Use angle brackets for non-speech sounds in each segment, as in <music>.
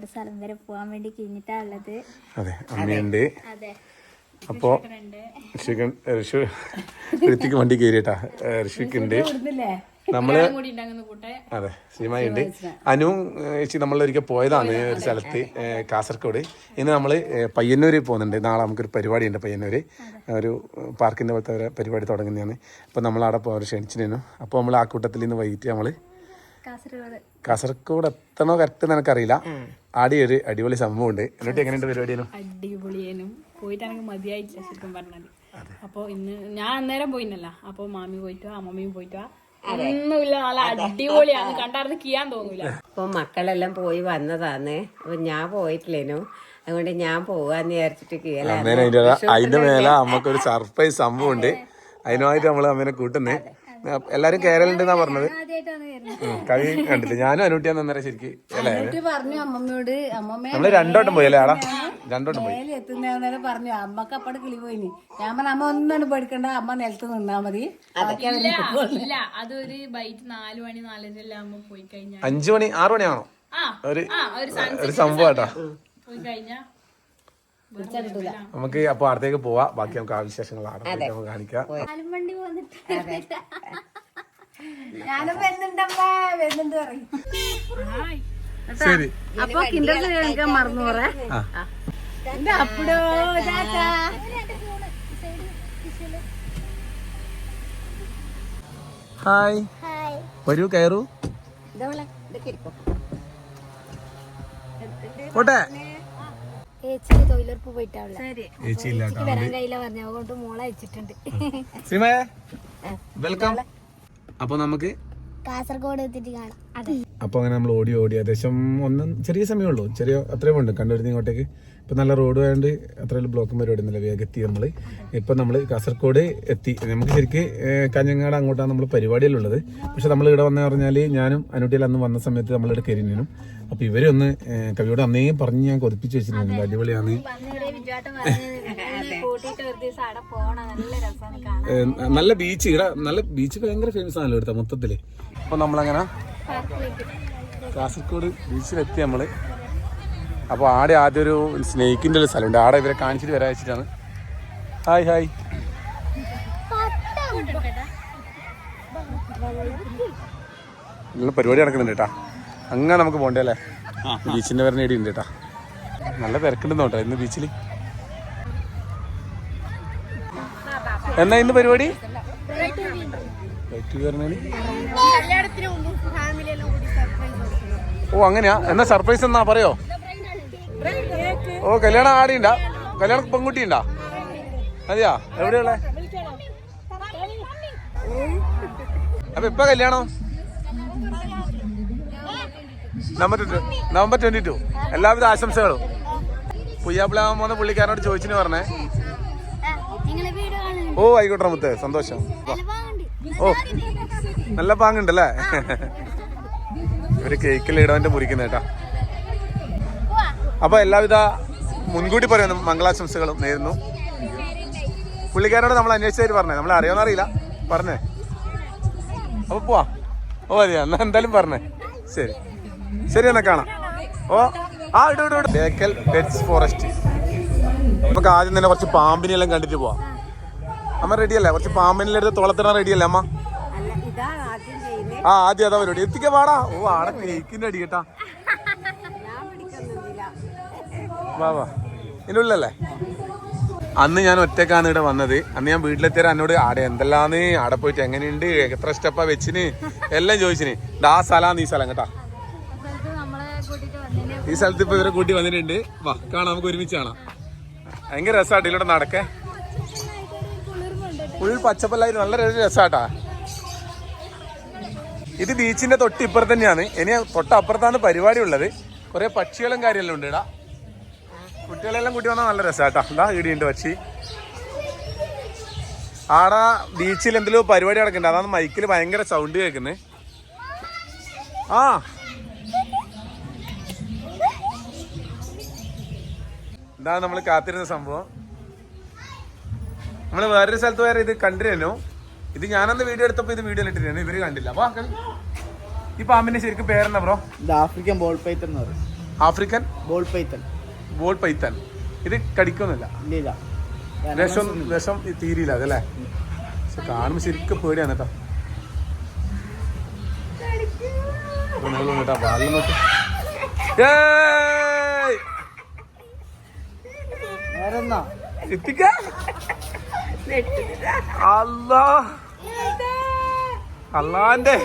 നമ്മൾ ഒരു സ്ഥലം വരെ പോകാൻ വേണ്ടി കഴിഞ്ഞിട്ടാ ഉള്ളത് അതെ അമ്മയുണ്ട്. അതെ. അപ്പോ ഋഷികൻ ഋഷു ഋത്തിക്ക് വണ്ടി കയറിട്ടാ ഋഷിക്ക് ഉണ്ട്. നമ്മൾ അതെ സിനിമയുണ്ട് അനുവും ചേച്ചി നമ്മളൊരിക്കൽ പോയതാണ് ഒരു സ്ഥലത്ത് കാസർഗോഡ്. ഇന്ന് നമ്മൾ പയ്യന്നൂര് പോകുന്നുണ്ട്. നാളെ നമുക്കൊരു പരിപാടി ഉണ്ട് പയ്യന്നൂര്. ഒരു പാർക്കിന്റെ പോലത്തെ ഒരു പരിപാടി തുടങ്ങുന്നതാണ്. അപ്പൊ നമ്മൾ അവിടെ പോകാൻ ക്ഷണിച്ചിരുന്നു. അപ്പൊ നമ്മൾ ആ കൂട്ടത്തിൽ ഇന്ന് വൈകിട്ട് നമ്മൾ കാസർഗോഡ്. കാസർഗോഡ് എത്തണോ കറക്റ്റ് എന്ന് എനിക്കറിയില്ല. ആടി ഒരു അടിപൊളി സംഭവം ഉണ്ട് എന്നിട്ട് എങ്ങനെയുണ്ട് പരിപാടി അടിപൊളിയേനും. പോയിട്ടാണെങ്കിൽ മതിയായിട്ടില്ല ശരിക്കും പറഞ്ഞത് അപ്പൊ ഇന്ന് ഞാൻ അന്നേരം പോയിന്നല്ല. അപ്പൊ മാമി പോയിട്ടോ അമ്മമ്മയും പോയിട്ടോ ഒന്നുമില്ല നല്ല അടിപൊളിയാണ് കണ്ടാർന്ന് കിയാൻ തോന്നില്ല അപ്പൊ മക്കളെല്ലാം പോയി വന്നതാന്ന്. അപ്പൊ ഞാൻ പോയിട്ടില്ലേനു. അതുകൊണ്ട് ഞാൻ പോവാന്ന് വിചാരിച്ചിട്ട് കീഴല അന്നേരം അതിന്റെ മേലെ നമുക്കൊരു സർപ്രൈസ് സംഭവം ഉണ്ട് അതിനുമായിട്ട് നമ്മൾ അമ്മേനെ കൂട്ടുന്നേ. എല്ലാരും കേരളുണ്ടെന്നാ പറഞ്ഞത്. കവി കണ്ടില്ല ഞാനും അനുട്ടിയാന്ന് അന്നേരം ശരിക്ക് അല്ലേ? പറഞ്ഞു അമ്മമ്മയോട് അമ്മമ്മ നമ്മൾ രണ്ടോട്ടം പോയി അല്ലേ ആടാ രണ്ടോട്ടം പോയി. എത്തുന്നേരം പറഞ്ഞു അമ്മയ്ക്ക് അപ്പടെ കിളി പോയി ഞാൻ പറഞ്ഞു അമ്മ ഒന്നും പേടിക്കണ്ട അമ്മ നിലത്ത് നിന്നാ മതി. അതൊരു ബൈറ്റ് നാല് മണി നാലര എല്ലാം ആകുമ്പോ പോയി കഴിഞ്ഞാൽ അഞ്ചു മണി ആറു മണിയാണോ ആ ഒരു ആ ഒരു ഒരു സംഭവം കേട്ടോ പോയി കഴിഞ്ഞാ. നമുക്ക് അപ്പൊ അടുത്തേക്ക് പോവാ. ബാക്കി നമുക്ക് ആ വിശേഷങ്ങളാണ് നമുക്ക് കാണിക്കാം. നാലും വണ്ടി പോന്നിട്ട് ഞാനും വരുന്നുണ്ടമ്മ. വരുന്നുണ്ട് പറയും. ശരി. അപ്പൊ മറന്നു അപ്പടോ ഹായ്. ഹായ്. വരൂ കയറൂ. പോട്ടെ. ചേച്ചി തൊഴിലുറപ്പ് പോയിട്ടാവില്ല. ചേച്ചി ഇല്ല കേട്ടോ. വരാൻ കയ്യില പറഞ്ഞ അതുകൊണ്ട് മോളെ അയച്ചിട്ടുണ്ട്. ശ്രീമേ വെൽക്കം അപ്പൊ നമുക്ക് കാസർഗോഡ് എത്തിയിട്ട് കാണാം. അപ്പോൾ അങ്ങനെ നമ്മൾ ഓടി ഓടി ഏകദേശം ഒന്ന് ചെറിയ സമയമുള്ളൂ ചെറിയ അത്രയും ഉണ്ട്. കണ്ടുവരുന്ന ഇങ്ങോട്ടേക്ക്. ഇപ്പം നല്ല റോഡ് ആയതുകൊണ്ട് അത്ര ബ്ലോക്കും പരിപാടി ഒന്നുമില്ല വേഗം എത്തി നമ്മൾ ഇപ്പം നമ്മൾ കാസർഗോഡ് എത്തി. നമുക്ക് ശരിക്ക് കഞ്ഞങ്ങാട് അങ്ങോട്ടാണ് നമ്മൾ പരിപാടിയിലുള്ളത് പക്ഷെ നമ്മൾ ഇവിടെ വന്ന പറഞ്ഞാൽ ഞാനും അനുട്ടിയിൽ അന്ന് വന്ന സമയത്ത് നമ്മളിവിടെ കയറിനും അപ്പോൾ ഇവരൊന്ന് കവിയോട് അന്നേ പറഞ്ഞ് ഞാൻ കൊതിപ്പിച്ചു വെച്ചിട്ടുണ്ട് അടിപൊളിയാണ് നല്ല ബീച്ച് ഇവിടെ നല്ല ബീച്ച് ഭയങ്കര ഫേമസ് ആണല്ലോ ഇവിടുത്തെ മൊത്തത്തിൽ അപ്പോൾ നമ്മളങ്ങനെ കാസർഗോഡ് ബീച്ചിലെത്തി നമ്മൾ. അപ്പോൾ ആടെ ആദ്യം ഒരു സ്നേഹിക്കിന്റെ ഒരു സ്ഥലമുണ്ട്. ആടെ ഇവരെ കാണിച്ചിട്ട് വരാൻ വെച്ചിട്ടാണ്. Hi hi. നല്ല പരിപാടി നടക്കുന്നുണ്ട് കേട്ടാ. അങ്ങനെ നമുക്ക് പോണ്ടേ അല്ലേ? ബീച്ചിന്റെ വരണ ഇടിയുണ്ട് കേട്ടാ. നല്ല തിരക്കുണ്ടെന്ന് കേട്ടോ ഇന്ന് ബീച്ചിൽ എന്നാ ഇന്ന് പരിപാടി? ഓ അങ്ങനെയാ? എന്നാ സർപ്രൈസ് എന്നാ പറയോ? ഓ കല്യാണം ആടിയുണ്ടാ? കല്യാണ പെൺകുട്ടി ഉണ്ടാ അതെയാ എവിടെയുള്ള അപ്പൊ ഇപ്പൊ കല്യാണം? November twenty November twenty two. എല്ലാവിധ ആശംസകളും. പുയ്യാപ്പിളാവാൻ പോകുന്ന പുള്ളിക്കാരനോട് ചോദിച്ചിന് പറഞ്ഞേ. ഓ ആയിക്കോട്ടെ മുത്ത് സന്തോഷം. ഓ നല്ല പാങ്ങുണ്ടല്ലേ? ഒരു കേക്കിൽ ഇടവന്റെ മുറിക്കുന്ന കേട്ടാ. അപ്പൊ എല്ലാവിധ മുൻകൂട്ടി പറയുന്നു മംഗളാശംസകളും നേരുന്നു. പുള്ളിക്കാരോട് നമ്മൾ അന്വേഷിച്ചായിട്ട് പറഞ്ഞേ. നമ്മളെ അറിയാമെന്നറിയില്ല പറഞ്ഞേ. അപ്പൊ പോവാ. ഓ അതെയാ. എന്നാ എന്തായാലും പറഞ്ഞേ. ശരി. ശരി എന്നാ കാണാം. ഓ ആ ഇടു ഇടു ഇടു. Bekal pets forest. നമുക്ക് ആദ്യം തന്നെ കുറച്ച് പാമ്പിനെല്ലാം കണ്ടിട്ട് പോവാം. അമ്മ റെഡിയല്ലേ കുറച്ച് പാമ്പനിലെടുത്ത് തുളത്തിടാൻ റെഡിയല്ലേ അമ്മ? ആ ആദ്യം അതാ പരിപാടി. എത്തിക്കാൻ പാടാ. ഓ ആടെ കേക്കിന്റെ അടി കേട്ടാ. വാ വാ. ഇതിനുള്ളല്ലേ അന്ന് ഞാൻ ഒറ്റക്കാണ് ഇവിടെ വന്നത്. അന്ന് ഞാൻ വീട്ടിലെത്തിയാൽ എന്നോട് ആടെ എന്തെല്ലാന്ന്? ആടെ പോയിട്ട് എങ്ങനെയുണ്ട്? എത്ര സ്റ്റെപ്പാ വെച്ചിന്? എല്ലാം ചോദിച്ചിന്. ആ സ്ഥലമാണ് ഈ സ്ഥലം കേട്ടാ. ഈ സ്ഥലത്ത് ഇപ്പൊ ഇവരെ കൂട്ടി വന്നിട്ടുണ്ട്. വാ കാണാം നമുക്ക് ഒരുമിച്ച് കാണാം. ഭയങ്കര രസമായിട്ട് ഇവിടെ നടക്കേ ഫുൾ പച്ചപ്പല്ലായി നല്ല രസാട്ടാ. ഇത് ബീച്ചിന്റെ തൊട്ട് ഇപ്പുറത്ത് തന്നെയാണ്. ഇനി തൊട്ടപ്പുറത്താണ് പരിപാടി ഉള്ളത് കുറെ പക്ഷികളും കാര്യമെല്ലാം ഉണ്ട് ഇടാ. കുട്ടികളെല്ലാം കൂട്ടി വന്നാൽ നല്ല രസാട്ടാ. എന്താ ഇടിയുണ്ട് പക്ഷി. ആടാ ബീച്ചിൽ എന്തെങ്കിലും പരിപാടി നടക്കുന്നുണ്ട് അതാണ് മൈക്കിൽ ഭയങ്കര സൗണ്ട് കേൾക്കുന്നത് ആ. ഇതാണ് നമ്മൾ കാത്തിരുന്ന സംഭവം. നമ്മൾ വേറൊരു സ്ഥലത്ത് വേറെ ഇത് കണ്ടിരുന്നു. ഇത് ഞാനന്ന് വീഡിയോ എടുത്തപ്പോൾ ഇത് വീഡിയോ ഇട്ടിരുന്നു. ഇവർ കണ്ടില്ല. അപ്പൊ ഈ പാമ്പിന്റെ ശരിക്കും പേരെന്താ ബ്രോ? ഇത് ആഫ്രിക്കൻ ബോൾ പൈത്തൻ എന്ന് പറയും. African? Ball python ball python ഇത് കടിക്കൊന്നുമില്ല. ഇല്ല. വിഷം വിഷം തീരില്ല അതല്ലേ? പക്ഷെ കാണുമ്പോൾ ശരിക്കും പേടിയാണ് കേട്ടോ. കേട്ടോ വെള്ളം നോക്കി ഏയ്! വേറെന്നാ? എത്തിക്ക? അല്ലാ അല്ലാന്റെ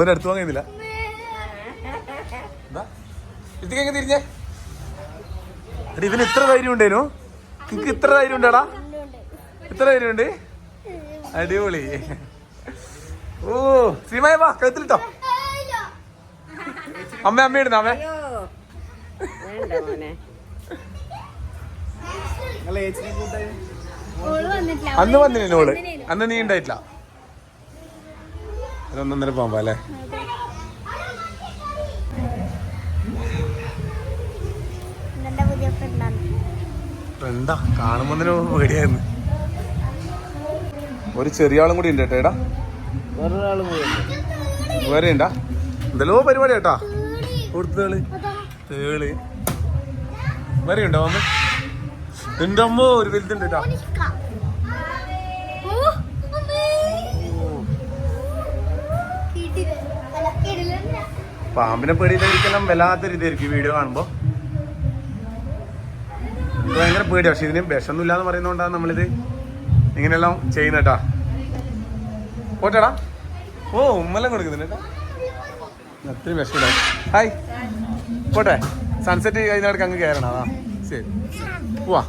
ഒരടുത്ത് വാങ്ങുന്നില്ല ഇതിക്കെങ്ങനെ തിരിഞ്ഞേ. എടി ഇതിന് ഇത്ര ധൈര്യം ഉണ്ടേനു? നിനക്ക് ഇത്ര ധൈര്യം ഉണ്ടടാ? ഇത്ര ധൈര്യം ഉണ്ട്? അടിപൊളി. ഓ ശ്രീമായ വാ കഴുത്തിലിട്ടോ. അമ്മ അമ്മ ഇടുന്ന അമ്മേ? അന്ന് വന്നില്ല ഓൾ? അന്ന് നീ ഉണ്ടായിട്ടില്ല? ഒന്നൊന്നര പോകുമ്പോ അല്ലേ എന്താ? കാണുമ്പോ തന്നെ പേടിയായിരുന്നു. ഒരു ചെറിയ ആളും കൂടി ഉണ്ട് കേട്ടോ. വേറെ ഉണ്ടാ? എന്തെല്ലോ പരിപാടി കേട്ടാ കൊടുത്തേൾ തേൾ. വരെയുണ്ടോ അമ്മ എന്റെ അമ്മ ഒരു വലുതുണ്ട് കേട്ടാ പാമ്പിനെ പേടിയിട്ടായിരിക്കണം വല്ലാത്തൊരു ഇതായിരിക്കും വീഡിയോ കാണുമ്പോ. ഭയങ്കര പേടി പക്ഷെ ഇതിന് വിഷമൊന്നുമില്ല എന്ന് പറയുന്നോണ്ടാണ് നമ്മളിത് ഇങ്ങനെയെല്ലാം ചെയ്യുന്നേട്ടാ പോട്ടേടാ. ഓ ഉമ്മലം കൊടുക്കുന്നുണ്ട് അത്രയും വിഷമില്ല ഹായ്. പോട്ടെ. സൺസെറ്റ് കഴിഞ്ഞിടക്ക് അങ്ങ് കയറണം അതാ. ശരി. പോവാ.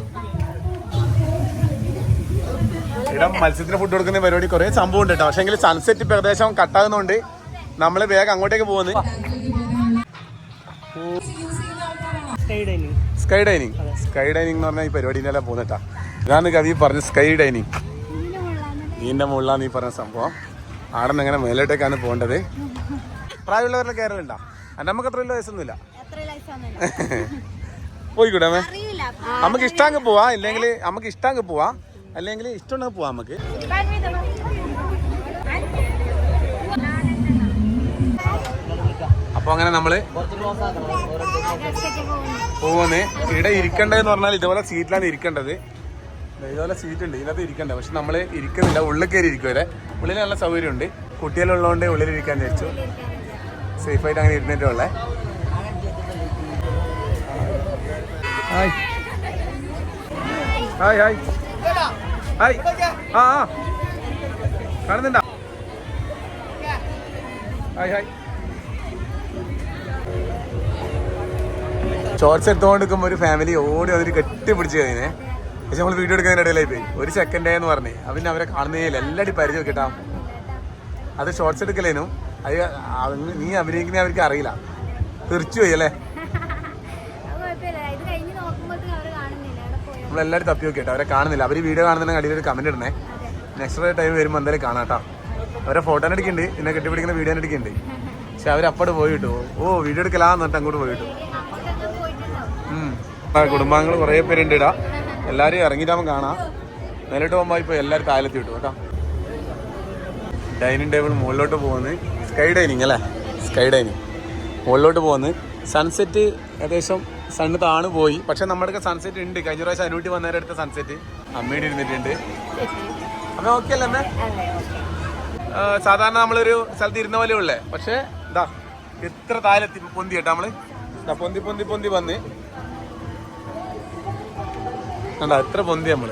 ഇവിടെ മത്സ്യത്തിന് ഫുഡ് കൊടുക്കുന്ന പരിപാടി കുറേ സംഭവം ഉണ്ട് കേട്ടോ. പക്ഷേ എങ്കിൽ സൺസെറ്റ് പ്രദേശം കട്ടാകുന്നതുകൊണ്ട് നമ്മൾ വേഗം അങ്ങോട്ടേക്ക് പോകുന്നത് dining. Sky dining sky dining എന്ന് പറഞ്ഞാൽ ഈ പരിപാടിയിലെല്ലാം പോകുന്നേട്ടാ ഇതാണ് കവി പറഞ്ഞ സ്കൈ ഡൈനിങ് നീന്റെ മുകളിലാണ് നീ പറഞ്ഞ സംഭവം. ആടെ നിന്ന് എങ്ങനെ മേലോട്ടേക്കാണ് പോകേണ്ടത്. പ്രായമുള്ളവരുടെ കയറലുണ്ടോ? നമുക്ക് അത്ര വലിയ വയസ്സൊന്നുമില്ല. <laughs> പോയിക്കൂടെ അമ്മേ? നമുക്ക് ഇഷ്ടാങ്ക് പോവാ ഇല്ലെങ്കിൽ നമുക്ക് ഇഷ്ടാങ്ക് പോവാ അല്ലെങ്കിൽ ഇഷ്ടമുണ്ടെങ്കിൽ പോവാ നമുക്ക്. അപ്പൊ അങ്ങനെ നമ്മൾ പോകുന്നേ ഇവിടെ ഇരിക്കേണ്ടതെന്ന് പറഞ്ഞാൽ ഇതുപോലെ സീറ്റിലാണ് ഇരിക്കേണ്ടത്. ഇതുപോലെ സീറ്റ് ഉണ്ട് ഇതിനകത്ത് ഇരിക്കണ്ട. പക്ഷെ നമ്മൾ ഇരിക്കുന്നില്ല ഉള്ളിൽ കയറി ഇരിക്കും വരെ ഉള്ളിൽ നല്ല സൗകര്യമുണ്ട്. കുട്ടികളുള്ളതുകൊണ്ട് ഉള്ളിൽ ഇരിക്കാൻ വിചാരിച്ചു. സേഫായിട്ട് അങ്ങനെ ഇരുന്നിട്ടേ ഹായ് ഹായ് ഹായ് ഹായ് ആ ആ. കാണുന്നുണ്ട? ഷോർട്സ് എടുത്തോണ്ടിരിക്കുമ്പോ ഒരു ഫാമിലി ഓടി അതിന് കെട്ടിപ്പിടിച്ച് കഴിഞ്ഞേ. പക്ഷെ നമ്മൾ വീഡിയോ എടുക്കുന്നതിന്റെ ഇടയിലായി പോയി. ഒരു സെക്കൻഡ് എന്ന് പറഞ്ഞേ. അവന് അവരെ കാണുന്നതിൽ എല്ലാവരും പരിചയം കേട്ടാ അത് ഷോർട്സ് എടുക്കലേനും. അത് നീ അഭിനയിക്കുന്ന അവർക്ക് അറിയില്ല. തീർച്ചയായി അല്ലേ? നമ്മളെല്ലാവരും തപ്പി നോക്കിയിട്ട് അവരെ കാണുന്നില്ല. അവർ വീഡിയോ കാണുന്നതിന് അടിയിൽ ഒരു കമന്റ് ഇടണേ. നെക്സ്റ്റ് ടൈം വരുമ്പോൾ എന്തായാലും കാണാട്ടോ അവരെ ഫോട്ടോ എടുക്കുന്നുണ്ട് പിന്നെ കെട്ടിപ്പിടിക്കുന്ന വീഡിയോ എടുക്കുന്നുണ്ട് പക്ഷെ അവർ അപ്പോട്ട് പോയി ഓ വീഡിയോ എടുക്കലാന്ന് പറഞ്ഞിട്ട് അങ്ങോട്ട് പോയി കുടുംബാംഗങ്ങൾ കുറേ പേരുണ്ട് ഇടാ എല്ലാവരും ഇറങ്ങിയിട്ടാകുമ്പോൾ കാണാം. മേലോട്ട് പോകുമ്പോൾ ഇപ്പോൾ എല്ലാവരും താഴെത്തി വിട്ടു കേട്ടോ. ഡൈനിങ് ടേബിൾ മുകളിലോട്ട് പോകുന്നത് സ്കൈ ഡൈനിങ് അല്ലേ? സ്കൈ ഡൈനിങ് മുകളിലോട്ട് പോകുന്നത് സൺസെറ്റ് ഏകദേശം സണ്ണ് താണു പോയി. പക്ഷെ നമ്മുടെ സൺസെറ്റ് ഉണ്ട്. കഴിഞ്ഞ പ്രാവശ്യം അനുകൂട്ടി വന്നേരം അടുത്ത സൺസെറ്റ് അമ്മയുടെ ഇരുന്നിട്ടുണ്ട് അമ്മ ഓക്കെ അല്ലേ അമ്മേ? സാധാരണ നമ്മളൊരു സ്ഥലത്ത് ഇരുന്ന പോലെ ഉള്ളേ. പക്ഷെ ഇതാ എത്ര താഴെത്തി പൊന്തി കേട്ടോ നമ്മൾ. പൊന്തി പൊന്തി പൊന്തി വന്ന്. കണ്ടാ എത്ര പൊന്തി നമ്മൾ.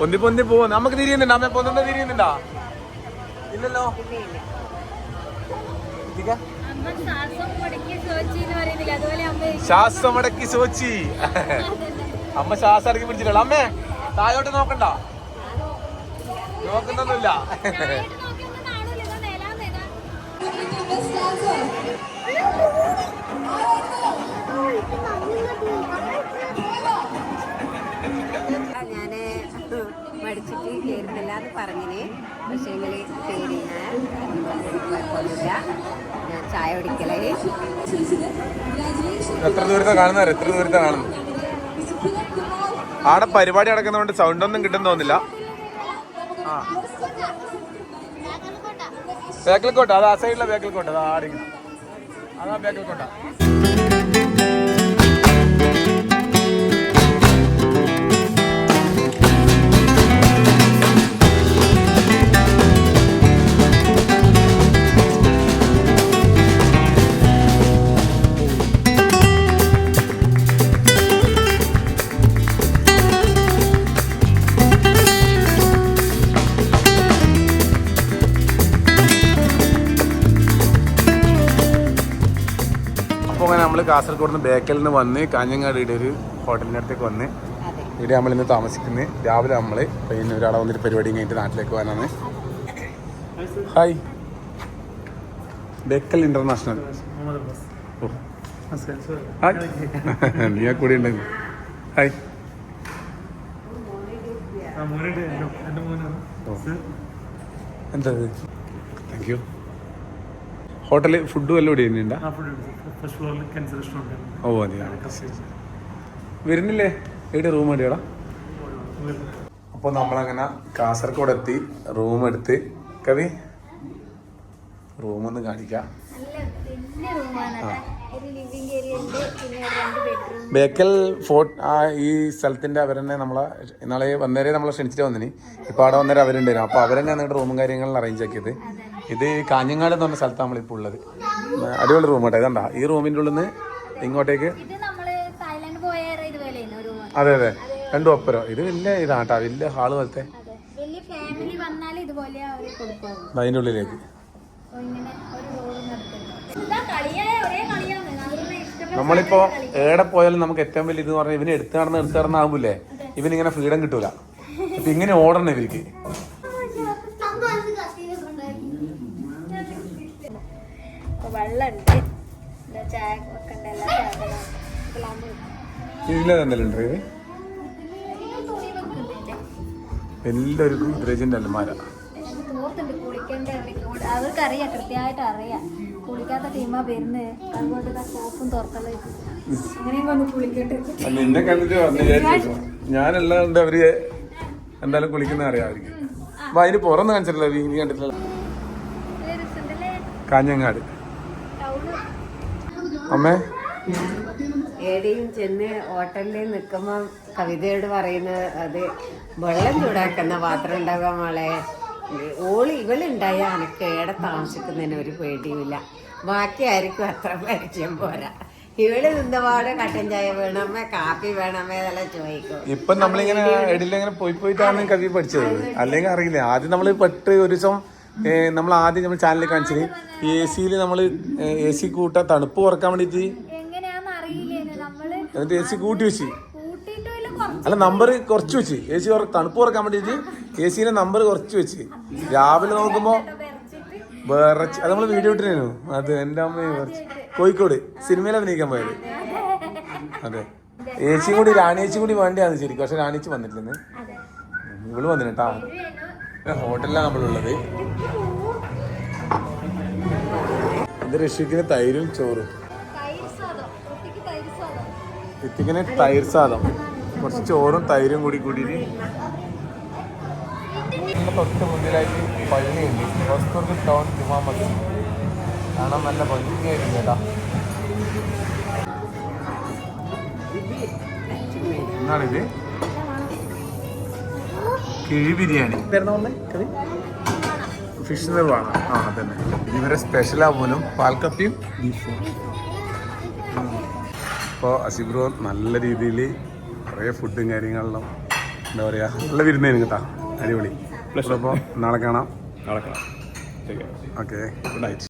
പൊന്തി പൊന്തി പോവാ. നമുക്ക് തിരിയുന്നുണ്ടോ? അമ്മ പൊന്തണ്ട തിരിയുന്നുണ്ടോ? ഇല്ലല്ലോ. ഇരിക്ക. അമ്മ ശ്വാസം മടക്കി സോച്ചി എന്ന് പറയുന്നില്ല? അതുപോലെ അമ്മ ശ്വാസം അടക്കി പിടിച്ചിട്ടുള്ള. അമ്മേ താഴോട്ട് നോക്കണ്ട. നോക്കുന്നൊന്നുമില്ല. ഞാൻ പഠിച്ചിട്ട് കയറുന്നില്ല എന്ന് പറഞ്ഞിന്. പക്ഷേങ്കിൽ ഇങ്ങനെ ഞാൻ കുഴപ്പമൊന്നുമില്ല ഞാൻ. ചായ കുടിക്കലേ. എത്ര ദൂരത്തെ കാണുന്നവർ എത്ര ദൂരത്തെ കാണുന്നു ആടെ പരിപാടി നടക്കുന്നതുകൊണ്ട് സൗണ്ട് ഒന്നും കിട്ടുന്ന തോന്നില്ല ആ. ബേക്കൽ കോട്ട. അത് ആ സൈഡിലെ ബേക്കൽ കോട്ട. അതാ ആടിങ്ങനെ അതാ ബേക്കൽ കോട്ട. കാസർഗോഡ് നിന്ന് ബേക്കലിൽ നിന്ന് വന്ന് കാഞ്ഞങ്ങാടിയുടെ ഒരു ഹോട്ടലിന്റെ അടുത്തേക്ക് വന്ന് ഇവിടെ നമ്മൾ ഇന്ന് താമസിക്കുന്നത് രാവിലെ നമ്മൾ പിന്നെ ഒരാളെ വന്നിട്ട് പരിപാടി കഴിഞ്ഞിട്ട് നാട്ടിലേക്ക് പോകാനാണ് ഹായ്. ബേക്കൽ ഇന്റർനാഷണൽ. ഓ. ഹായ് നീ കൂടി ഉണ്ടെങ്കിൽ ഹായ്. ഓ. എന്താ താങ്ക് യു ഹോട്ടലിൽ ഫുഡും എല്ലാം ഇവിടെ തന്നെയുണ്ടാ ഓ അതെയോ വരുന്നില്ലേ? എവിടെ റൂം എവിടെയാടാ അപ്പോൾ നമ്മളങ്ങനെ കാസർഗോഡ് എത്തി റൂം എടുത്ത്. കവി റൂമൊന്ന് കാണിക്കാം. വലിയ റൂമാണ് ഒരു ലിവിംഗ് ഏരിയ ഉണ്ട് പിന്നെ രണ്ട് ബെഡ്റൂം ബേക്കൽ ഫോർട്ട് ആ ഈ സ്ഥലത്തിന്റെ അവരെന്നെ നമ്മളെ ഇന്നാളെ വന്നേരെ നമ്മളെ ക്ഷണിച്ചിട്ട് വന്നിനി. ഇപ്പോൾ അവിടെ വന്നേരം അവരുണ്ടായിരുന്നു. അപ്പോൾ അവരെന്നെ നിങ്ങളുടെ റൂമും കാര്യങ്ങളും അറേഞ്ച് ആക്കിയത്. ഇത് കാഞ്ഞങ്ങാട് എന്ന് പറഞ്ഞ സ്ഥലത്താണ് നമ്മളിപ്പോൾ ഉള്ളത്. അടിപൊളി റൂം കേട്ടോ. ഇതണ്ട ഈ റൂമിന്റെ ഉള്ളിൽ നിന്ന് ഇങ്ങോട്ടേക്ക് അതെ അതെ. രണ്ടും ഒപ്പരോ. ഇത് വലിയ ഇതാണ് കേട്ടോ വലിയ ഹാൾ പോലത്തെ. അതെ. വലിയ ഫാമിലി വന്നാൽ ഇതുപോലെ അവർ കൊടുക്കും അതിന്റെ ഉള്ളിലേക്ക്. നമ്മളിപ്പോ ഏടെ പോയാലും നമുക്ക് ഏറ്റവും വലിയ ഇത് പറഞ്ഞാൽ ഇവന് എടുത്തു നടന്ന് എടുത്തു നടന്നാകുമ്പോലേ ഇവനിങ്ങനെ ഫ്രീഡം കിട്ടൂല. ഇപ്പൊ ഇങ്ങനെ ഓടണം ഇവർക്ക്. വെള്ളമുണ്ട്. എന്താ ചായ വെക്കണ്ട എല്ലാ സാധനവും പ്ലം ഇതിലെന്തെല്ലാം ഉണ്ട് ഇത് എല്ലാവർക്കും ഗുദ്രേജിന്റെ അലമാര തോർത്തുണ്ട് കുളിക്കേണ്ട അവർക്കറിയാം കൃത്യമായിട്ട് അറിയാം. കുളിക്കാത്ത ടീമാ വരുന്നത്. അതുകൊണ്ട് ഇതാ സോപ്പും തുറക്കലും അങ്ങനെയും വന്ന് കുളിക്കട്ടെ. നിന്നെ കണ്ടിട്ട് പറഞ്ഞു വിചാരിച്ചു. ഞാനെല്ലാം ഉണ്ട് അവർ എന്തായാലും കുളിക്കുന്ന അറിയാം അവർക്ക് അപ്പൊ അതിന് പുറന്ന് കാണിച്ചിട്ടില്ല നീ കണ്ടിട്ടില്ല. കാഞ്ഞങ്ങാട്. അമ്മേ? ഏടെയും ചെന്ന് ഹോട്ടലിൽ നിൽക്കുമ്പോൾ കവിതയോട് പറയുന്നത് അത് വെള്ളം ചൂടാക്കുന്ന പാത്രം ഉണ്ടാകാം മോളെ. ഓൾ ഇവളുണ്ടായ അനക്ക് ഏടെ താമസിക്കുന്നതിന് ഒരു പേടിയുമില്ല. ബാക്കി ആയിരിക്കും അത്ര പരിചയം പോരാ. ഇവൾ നിന്നപാട് കട്ടൻ ചായ വേണമേ കാപ്പി വേണമേ അതെല്ലാം ചോദിക്കും. ഇപ്പൊ നമ്മളിങ്ങനെ എടിലിങ്ങനെ പോയി പോയിട്ടാണ് കവി പഠിച്ചത്. അല്ലെങ്കിൽ അറിയില്ല. ആദ്യം നമ്മൾ പെട്ട് ഒരു ദിവസം നമ്മൾ ആദ്യം നമ്മൾ ചാനലിൽ കാണിച്ചത് എ സിയിൽ നമ്മൾ എ സി കൂട്ട തണുപ്പ് കുറയ്ക്കാൻ വേണ്ടിയിട്ട് നമ്മൾ എന്നിട്ട് എ സി കൂട്ടി വെച്ച്. അല്ല നമ്പർ കുറച്ച് വെച്ച്. എ സി തണുപ്പ് കുറയ്ക്കാൻ വേണ്ടിയിട്ട് എ സിയുടെ നമ്പർ കുറച്ച് വെച്ച്. രാവിലെ നോക്കുമ്പോൾ വേറെ അത് നമ്മൾ വീഡിയോ ഇട്ടിരുന്നു. അത് എന്റെ അമ്മ വിറച്ച്. കോഴിക്കോട് സിനിമയിൽ അഭിനയിക്കാൻ പോയത്. അതെ. ഏച്ചിയും കൂടി റാണിയേച്ചിയും കൂടി വേണ്ടിയാണ് ശരിക്കും. പക്ഷെ റാണിയേച്ചി വന്നിട്ടില്ലെന്ന്. ഇവൾ വന്നിട്ടാ ഹോട്ടലിലാണ് നമ്മളുള്ളത്. ഇത് ഋഷിക്കിന് തൈരും ചോറും. ഇത്തിക്കിന് തൈര് സാദം. കുറച്ച് ചോറും തൈരും കൂടി കൂടിയിട്ട് തൊട്ട് മുന്നിലായിട്ട് പള്ളിയുണ്ട്. ടൗൺ ജുമാ മസ്ജിദ്. കാണാൻ നല്ല ഭംഗിയായിരുന്നു കേട്ടാ. എന്നാണിത് കിഴി ബിരിയാണി ഫിഷ് നിർവാണ് ആ അതന്നെ. ഇവരെ സ്പെഷ്യൽ ആവുമല്ലോ പാൽക്കപ്പിയും ബീഫും അപ്പോൾ അസിബ്രോ നല്ല രീതിയിൽ കുറേ ഫുഡും കാര്യങ്ങളിലും എന്താ പറയുക നല്ല വിരുന്നേനും കേട്ടോ. അടിപൊളി. അപ്പോൾ നാളെ കാണാം. നടക്കാം ഓക്കെ ഗുഡ് നൈറ്റ്